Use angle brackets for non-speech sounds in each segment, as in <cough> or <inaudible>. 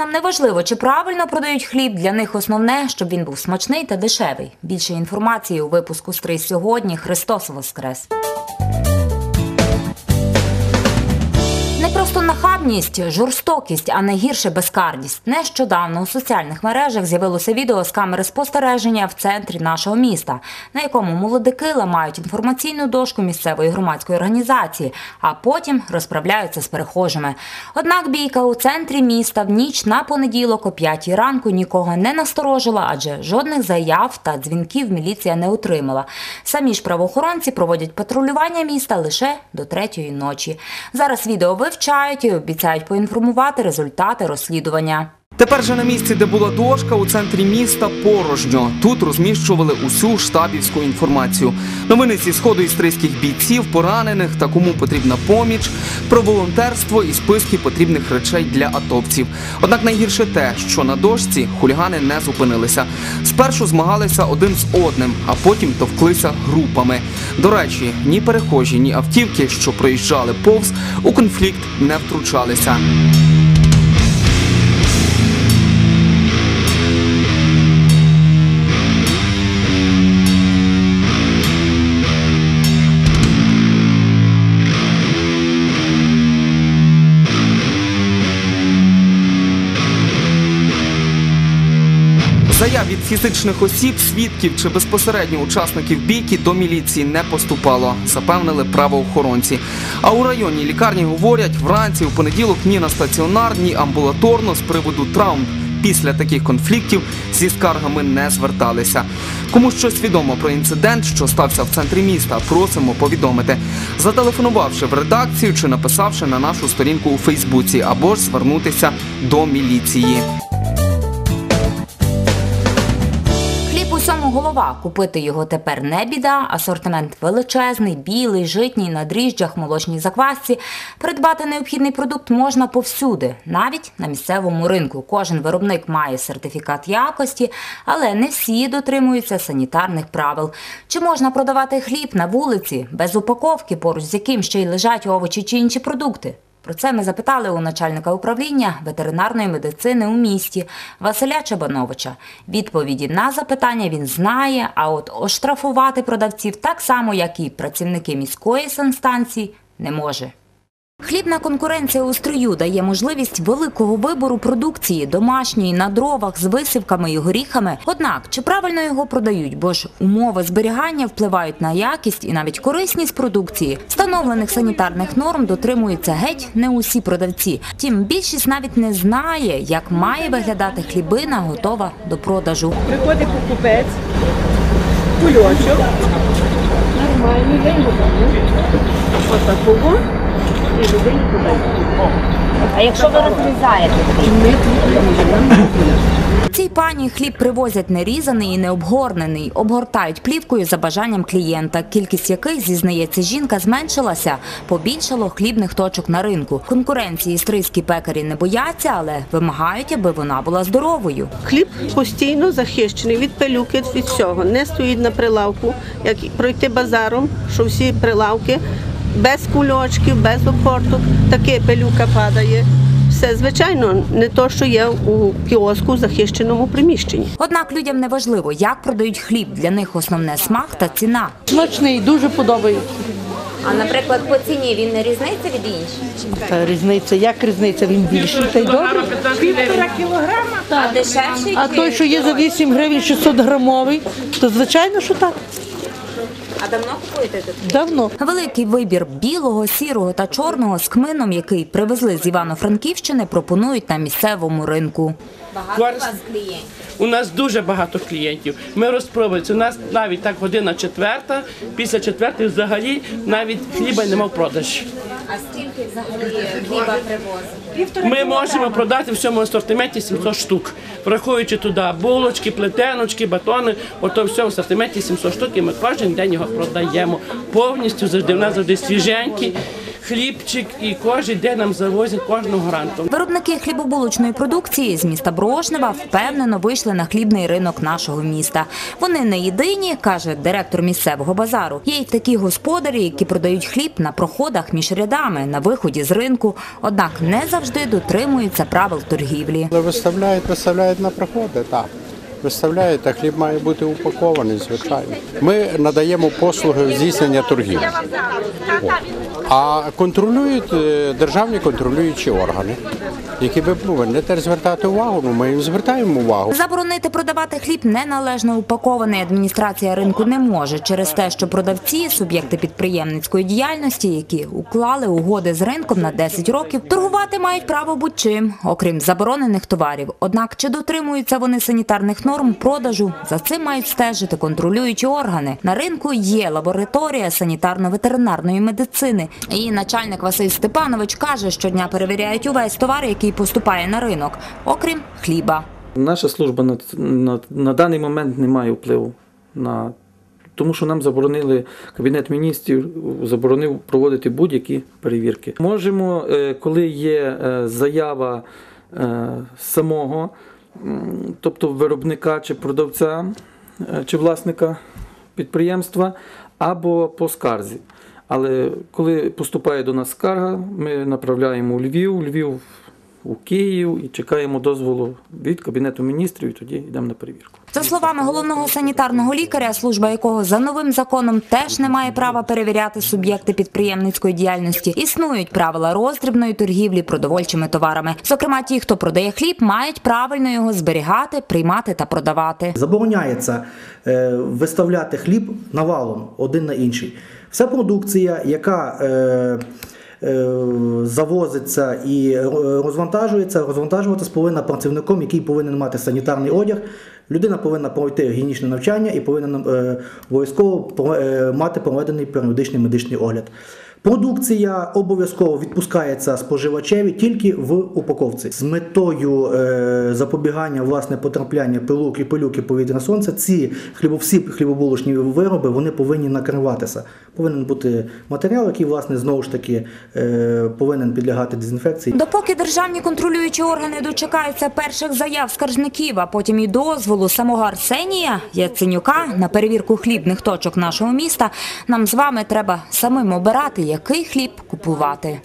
Киянам не важливо, чи правильно продають хліб. Для них основне, щоб він був смачний та дешевий. Більше інформації у випуску «Стрий сьогодні. Христос Воскрес. Нахабність, жорстокість, а найгірше безкарність. Нещодавно у соціальних мережах з'явилося відео з камери спостереження в центрі нашого міста, на якому молодики ламають інформаційну дошку місцевої громадської організації, а потім розправляються з перехожими. Однак бійка у центрі міста в ніч на понеділок о 5 ранку нікого не насторожила, адже жодних заяв та дзвінків міліція не отримала. Самі ж правоохоронці проводять патрулювання міста лише до третьої ночі. Зараз відео вивчають і обіцяють поінформувати результати розслідування. Тепер же на місці, де була дошка, у центрі міста порожньо. Тут розміщували усю штабівську інформацію. Новини зі сходу істрийських бійців, поранених та кому потрібна поміч, про волонтерство і списки потрібних речей для атовців. Однак найгірше те, що на дошці хулігани не зупинилися. Спершу змагалися один з одним, а потім товклися групами. До речі, ні перехожі, ні автівки, що проїжджали повз, у конфлікт не втручалися. Заяв від фізичних осіб, свідків чи безпосередньо учасників бійки до міліції не поступало, запевнили правоохоронці. А у районній лікарні говорять, вранці у понеділок ні на стаціонар, ні амбулаторно з приводу травм. Після таких конфліктів зі скаргами не зверталися. Кому щось відомо про інцидент, що стався в центрі міста, просимо повідомити, зателефонувавши в редакцію чи написавши на нашу сторінку у Фейсбуці, або ж звернутися до міліції. Голова. Купити його тепер не біда. Асортимент величезний, білий, житній, на дріжджах, молочній заквасці. Придбати необхідний продукт можна повсюди, навіть на місцевому ринку. Кожен виробник має сертифікат якості, але не всі дотримуються санітарних правил. Чи можна продавати хліб на вулиці без упаковки, поруч з яким ще й лежать овочі чи інші продукти? Про це ми запитали у начальника управління ветеринарної медицини у місті Василя Чабановича. Відповіді на запитання він знає, а от оштрафувати продавців так само, як і працівники міської санстанції, не може. Хлібна конкуренція у строю дає можливість великого вибору продукції домашньої на дровах з висівками і горіхами. Однак чи правильно його продають? Бо ж умови зберігання впливають на якість і навіть корисність продукції. Встановлених санітарних норм дотримуються геть не усі продавці. Втім, більшість навіть не знає, як має виглядати хлібина, готова до продажу. Приходить покупець, кульочок, нормальний, його даю. Отакого людині. А якщо ви розрізаєте? <laughs> Цій пані хліб привозять нерізаний і необгорнений, обгортають плівкою за бажанням клієнта, кількість яких, зізнається жінка, зменшилася, побільшало хлібних точок на ринку. Конкуренції стрийські пекарі не бояться, але вимагають, аби вона була здоровою. Хліб постійно захищений від пилюки, від всього. Не стоїть на прилавку, як пройти базаром, що всі прилавки без кульочків, без обгорток, таке пилюка падає. Все, звичайно, не то, що є у кіоску в захищеному приміщенні. Однак людям не важливо, як продають хліб. Для них основне смак та ціна. Смачний, дуже подобається. А наприклад, по ціні він не різниця від інших? Та різниця, як різниця, він більший та й добре. А дешевший А той, що є за 8 гривень 600 грамовий, то звичайно, що так. А давно купуєте тут? Давно. Великий вибір білого, сірого та чорного з кмином, який привезли з Івано-Франківщини, пропонують на місцевому ринку. Багато вас клієнтів? У нас дуже багато клієнтів. Ми розпробуємося. У нас навіть так година четверта. Після четвертої взагалі навіть хліба нема в продажі. А скільки взагалі хліба привозить? Ми можемо продати в цьому асортименті 700 штук, враховуючи туди булочки, плетеночки, батони. Ото в цьому асортименті 700 штук, і ми кожен день його продаємо повністю. Завжди в нас завжди свіженький хлібчик і кожен день нам завозять кожного ранку. Виробники хлібобулочної продукції з міста Брошнева впевнено вийшли на хлібний ринок нашого міста. Вони не єдині, каже директор місцевого базару. Є й такі господарі, які продають хліб на проходах між рядами на виході з ринку, однак не завжди дотримуються правил торгівлі. Виставляють, виставляють на проходи, так. А хліб має бути упакований, звичайно. Ми надаємо послуги здійснення торгів. А контролюють е, державні контролюючі органи, які би повинні теж звертати увагу. Ну, ми їм звертаємо увагу. Заборонити продавати хліб неналежно упакований адміністрація ринку не може через те, що продавці, суб'єкти підприємницької діяльності, які уклали угоди з ринком на 10 років, торгувати мають право будь-чим, окрім заборонених товарів. Однак чи дотримуються вони санітарних норм продажу, за цим мають стежити контролюючі органи. На ринку є лабораторія санітарно-ветеринарної медицини. Її начальник Василь Степанович каже, щодня перевіряють увесь товар, який поступає на ринок, окрім хліба. Наша служба на, на, на даний момент не має впливу на тому, що нам заборонили кабінет міністрів, заборонив проводити будь-які перевірки. Можемо, е, коли є е, заява е, самого, тобто виробника чи продавця чи власника підприємства, або по скарзі. Але коли поступає до нас скарга, ми направляємо у Львів, Львів у Київ і чекаємо дозволу від Кабінету міністрів, і тоді йдемо на перевірку. За словами головного санітарного лікаря, служба якого за новим законом теж не має права перевіряти суб'єкти підприємницької діяльності, існують правила роздрібної торгівлі продовольчими товарами. Зокрема, ті, хто продає хліб, мають правильно його зберігати, приймати та продавати. Забороняється е, виставляти хліб навалом один на інший. Вся продукція, яка е, завозиться і е, розвантажується, розвантажуватись повинна працівником, який повинен мати санітарний одяг. Людина повинна пройти гігієнічне навчання і повинна е, обов'язково е, мати проведений періодичний медичний огляд. Продукція обов'язково відпускається споживачеві тільки в упаковці з метою е, запобігання власне потрапляння пилок і пилюки повітря сонця. Ці хлібо, всі хлібобулочні вироби вони повинні накриватися. Повинен бути матеріал, який власне знову ж таки е, повинен підлягати дезінфекції. Допоки державні контролюючі органи дочекаються перших заяв скаржників, а потім і дозволу самого Арсенія Яценюка на перевірку хлібних точок нашого міста, нам з вами треба самим обирати, який хліб купувати.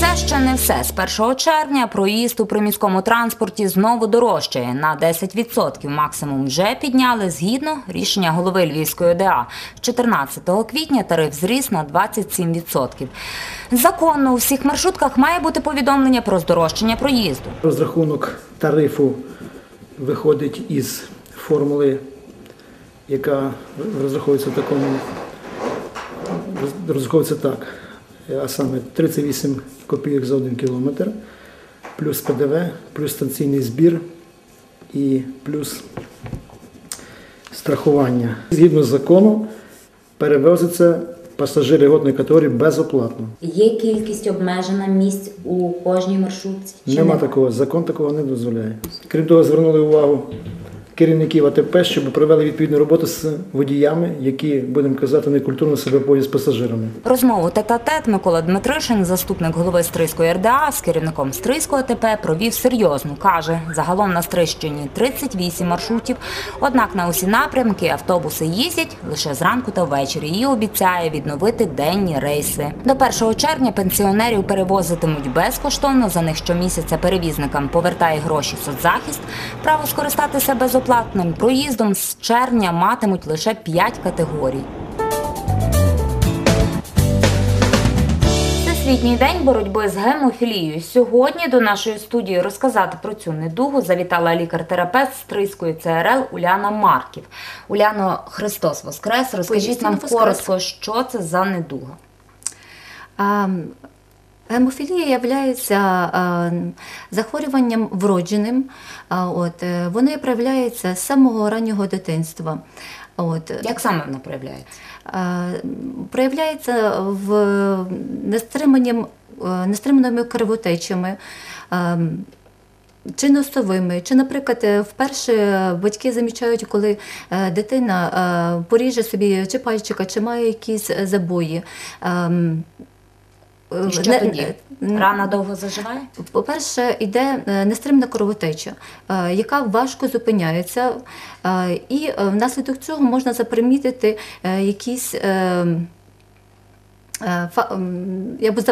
Це ще не все. З 1 червня проїзд у приміському транспорті знову дорожчає на 10%. Максимум вже підняли згідно рішення голови Львівської ОДА. З 14 квітня тариф зріс на 27%. Законно у всіх маршрутках має бути повідомлення про здорожчання проїзду. Розрахунок тарифу виходить із формули, яка розраховується в такому розраховується так, а саме 38 копійок за 1 кілометр, плюс ПДВ, плюс станційний збір і плюс страхування. Згідно з законом, перевозиться пасажири годної категорії безоплатно. Є кількість обмежена місць у кожній маршрутці? Нема такого, закон такого не дозволяє. Крім того, звернули увагу керівників АТП, щоб провели відповідну роботу з водіями, які, будемо казати, некультурно себе поводять з пасажирами. Розмову тет-а-тет Микола Дмитришин, заступник голови Стрийської РДА, з керівником Стрийського ТП провів серйозну. Каже, загалом на Стрийщині 38 маршрутів, однак на усі напрямки автобуси їздять лише зранку та ввечері і обіцяє відновити денні рейси. До 1 червня пенсіонерів перевозитимуть безкоштовно. За них щомісяця перевізникам повертає гроші соцзахист. Право скористатися безоплатним проїздом з червня матимуть лише 5 категорій. Всесвітній день боротьби з гемофілією. Сьогодні до нашої студії розказати про цю недугу завітала лікар-терапевт з Трийської ЦРЛ Уляна Марків. Уляно, Христос Воскрес. Розкажіть нам коротко, що це за недуга. Гемофілія є захворюванням вродженим. От, е, воно проявляється з самого раннього дитинства. От, Як саме вона проявляється? проявляється в е, нестриманими кровотечами, чи носовими, чи, наприклад, е, вперше батьки замічають, коли е, дитина е, поріже собі чи пальчика, чи має якісь е, забої. Е, І що тоді? е, Рана довго заживає? по-перше, йде е, нестримна кровотеча, яка важко зупиняється, і внаслідок цього можна запримітити якісь.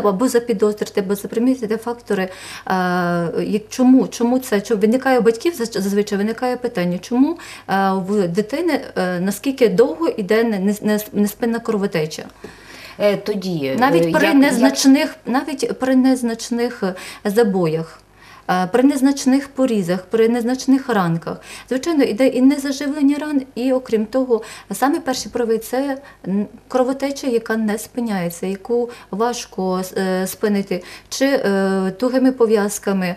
або запідозрити, або запримітити фактори, чому, чому це чому виникає у батьків зазвичай виникає питання, чому в дитини наскільки довго йде не- не- не- неспинна кровотеча. Е, Тоді Навіть е, при як- незначних, навіть при незначних е, забоях. Е, При незначних порізах, при незначних ранках, звичайно, іде і незаживлення ран, і окрім того, саме перші прояви це кровотеча, яка не спиняється, яку важко е, спинити, чи е, тугими пов'язками,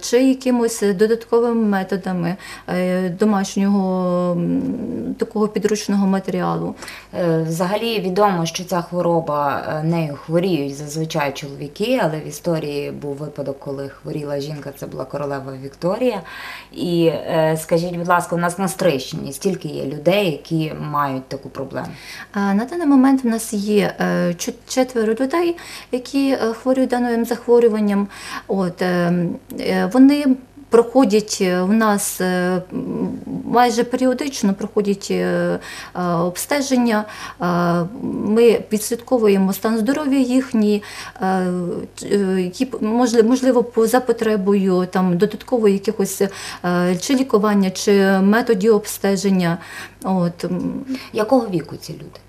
чи якимось додатковими методами домашнього такого підручного матеріалу. Взагалі відомо, що ця хвороба нею хворіють зазвичай чоловіки, але в історії був випадок, коли хворіла жінка, це була королева Вікторія. І е, скажіть, будь ласка, у нас на Стрийщині стільки є людей, які мають таку проблему. На даний момент в нас є е, четверо людей, які е, хворіють даним захворюванням. От, е, е, вони проходять е, в нас е, майже періодично проходять е, обстеження. Ми відслідковуємо стан здоров'я їхній, можливо за потребою там додаткової якихось чи лікування, чи методів обстеження. От, Якого віку ці люди?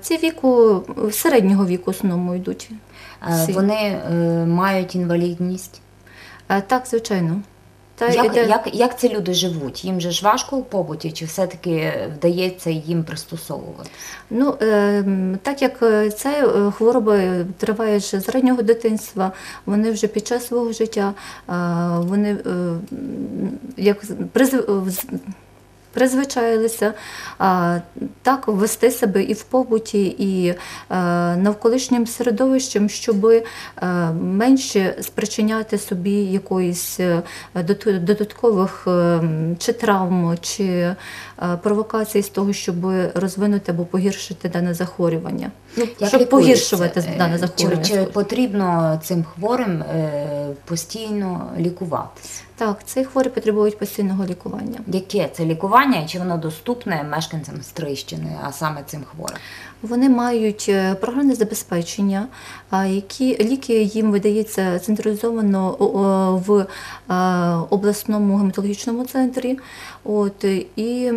ці віку середнього віку основному йдуть. Всі. Вони мають інвалідність. Так, звичайно. Та Як, іде- як, як ці люди живуть? Їм же ж важко у побуті, чи все-таки вдається їм пристосовувати? Ну, е, так як це ця е, хвороба триває ще з раннього дитинства, вони вже під час свого життя е, вони е, як призв- призвичаїлися так вести себе і в побуті, і е, навколишнім середовищем, щоб е, менше спричиняти собі якоїсь е, додаткових чи травм, чи провокацій з того, щоб розвинути або погіршити дане захворювання. Ну, щоб погіршувати дане чи, захворювання. чи потрібно цим хворим постійно лікуватися? Так, ці хворі потребують постійного лікування. Яке це лікування і чи воно доступне мешканцям Стрийщини, а саме цим хворим? Вони мають е, програмне забезпечення, які ліки їм видається централізовано в обласному гематологічному центрі. От, і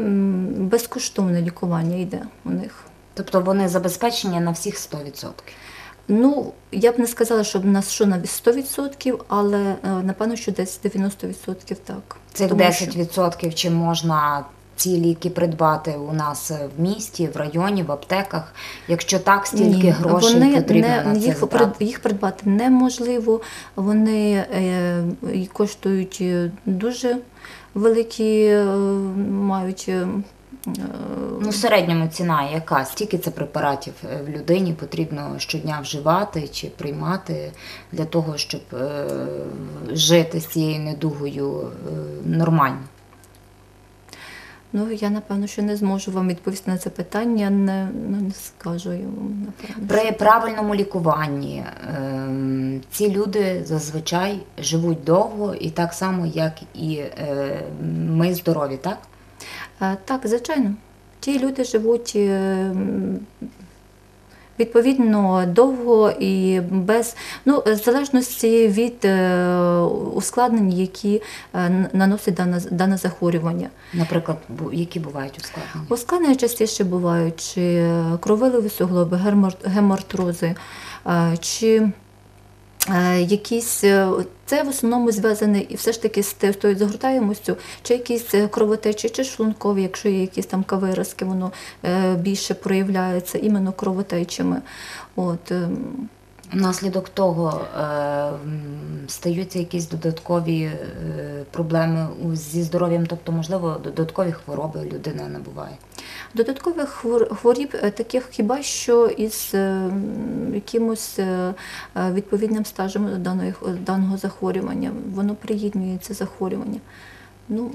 безкоштовне лікування йде у них. Тобто вони забезпечені на всіх 100%. Ну, я б не сказала, що в нас що на 100%, але е, напевно, що десь 90% так. Цих Тому 10% чи можна ці ліки придбати у нас в місті, в районі, в аптеках? Якщо так, стільки Ні, грошей вони потрібно не, на це їх, прид- їх придбати неможливо. Вони е, коштують е, дуже великі, е, мають. Е, е, Ну, в середньому ціна яка? Стільки це препаратів е, в людині потрібно щодня вживати чи приймати для того, щоб е, жити з цією недугою е, нормально? Ну, я напевно, що не зможу вам відповісти на це питання, не, ну, не скажу вам, напевно. При правильному лікуванні ем, ці люди зазвичай живуть довго і так само, як і е, ми здорові, так? Е, Так, звичайно. Ті люди живуть е, відповідно довго і без ну, в залежності від е, ускладнень, які е, наносить дане, дане захворювання. Наприклад, які бувають ускладнення? Ускладнення частіше бувають чи кровилові суглоби, е, чи е, якісь, е, це в основному зв'язане і все ж таки з те- тою загортаємостю, чи якісь е, кровотечі, чи шлункові, якщо є якісь там кавиразки, воно е, більше проявляється іменно кровотечами. От, ем, Внаслідок того е, стаються якісь додаткові е, проблеми зі здоров'ям, тобто, можливо, додаткові хвороби людина набуває. Додаткових хвор- хворіб е, таких хіба що із е, м, якимось е, е, відповідним стажем даної, даного захворювання. Воно приєднується захворювання. Ну,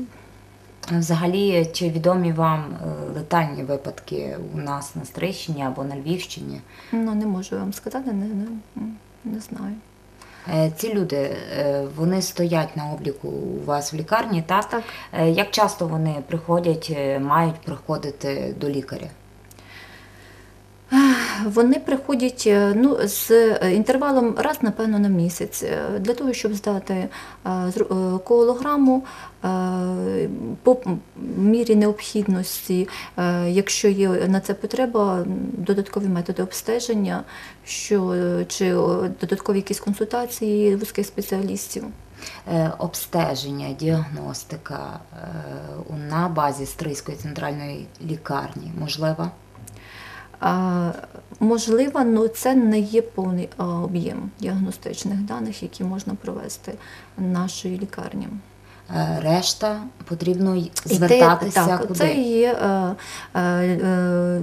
Взагалі, чи відомі вам е, летальні випадки у нас на Стрищині або на Львівщині? ну не можу вам сказати, не, не, не знаю. Ці люди вони стоять на обліку у вас в лікарні, так? Так. Як часто вони приходять, мають приходити до лікаря? Вони приходять е, ну, з е, інтервалом раз, напевно, на місяць е, для того, щоб здати коолограму по мірі необхідності, якщо є на це потреба, додаткові методи обстеження, що, чи додаткові якісь консультації вузьких спеціалістів. Обстеження, діагностика на базі Стрийської центральної лікарні можлива? Можливо, але це не є повний об'єм діагностичних даних, які можна провести нашою лікарні. Е, Решта потрібно звертатися так, куди? Це є, е, е,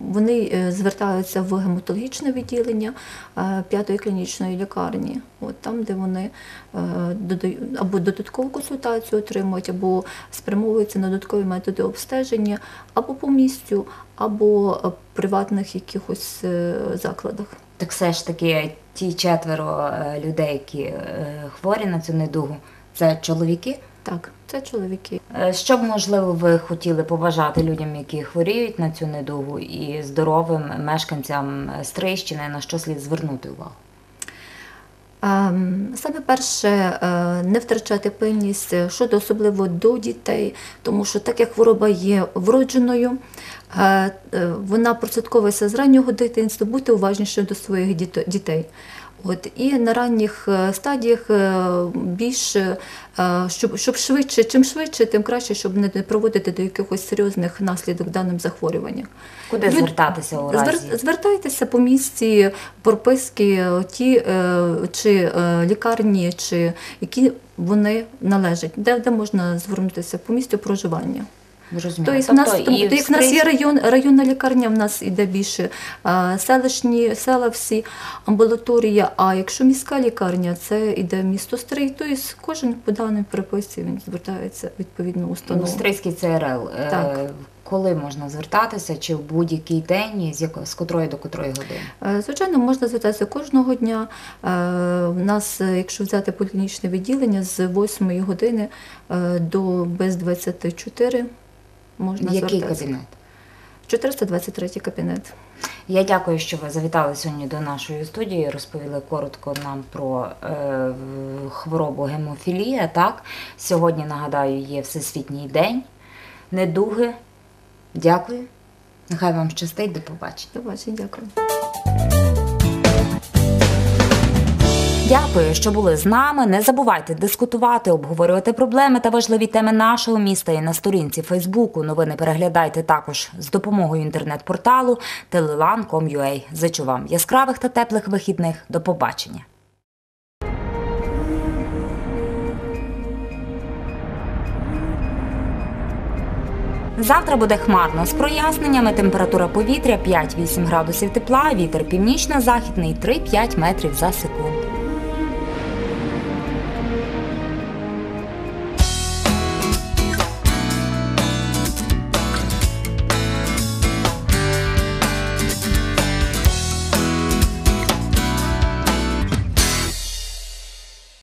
вони звертаються в гематологічне відділення п'ятої клінічної лікарні, от там, де вони або додаткову консультацію отримують, або спрямовуються на додаткові методи обстеження, або по місцю, або е, приватних якихось е, закладах. Так все ж таки ті четверо е, людей, які хворі на цю недугу, це чоловіки? Так, це чоловіки. Що б, можливо, ви хотіли побажати людям, які хворіють на цю недугу, і здоровим мешканцям Стрийщини, на що слід звернути увагу? Ем, Саме перше, не втрачати пильність щодо особливо до дітей, тому що так як хвороба є вродженою, вона прослідковується з раннього дитинства, бути уважніше до своїх дітей. От, і на ранніх е, стадіях е, більше, е, щоб, щоб швидше, чим швидше, тим краще, щоб не проводити до якихось серйозних наслідок даним захворюванням. Куди Люд- звертатися у Звер- разі? Звертайтеся по місці прописки, е, ті е, чи е, лікарні, чи які вони належать, де, де можна звернутися по місцю проживання. Зрозуміло. Тобто, в нас, Тобто і як в нас є район, районна лікарня, в нас іде більше селищні, села всі, амбулаторія. А якщо міська лікарня, це іде місто Стрий, то тобто кожен по даній переписці він звертається в відповідну Ну, установу. Стрийський ЦРЛ. Е, Так. Коли можна звертатися, чи в будь-який день, з, яко, з котрої до котрої години? Е, Звичайно, можна звертатися кожного дня. У нас, е, якщо взяти поліклінічне відділення, з 8 години до без 24 можна Який звертатися. кабінет? 423 кабінет. Я дякую, що ви завітали сьогодні до нашої студії. Розповіли коротко нам про е, хворобу гемофілія. Так, сьогодні нагадаю, є Всесвітній день недуги. Дякую. Нехай вам щастить. До побачення. До побачення, дякую. Дякую, що були з нами. Не забувайте дискутувати, обговорювати проблеми та важливі теми нашого міста і на сторінці Фейсбуку. Новини переглядайте також з допомогою інтернет-порталу telelan.com.ua. Зичу вам яскравих та теплих вихідних. До побачення. Завтра буде хмарно з проясненнями. Температура повітря 5-8 градусів тепла, вітер північно-західний 3-5 метрів за секунду.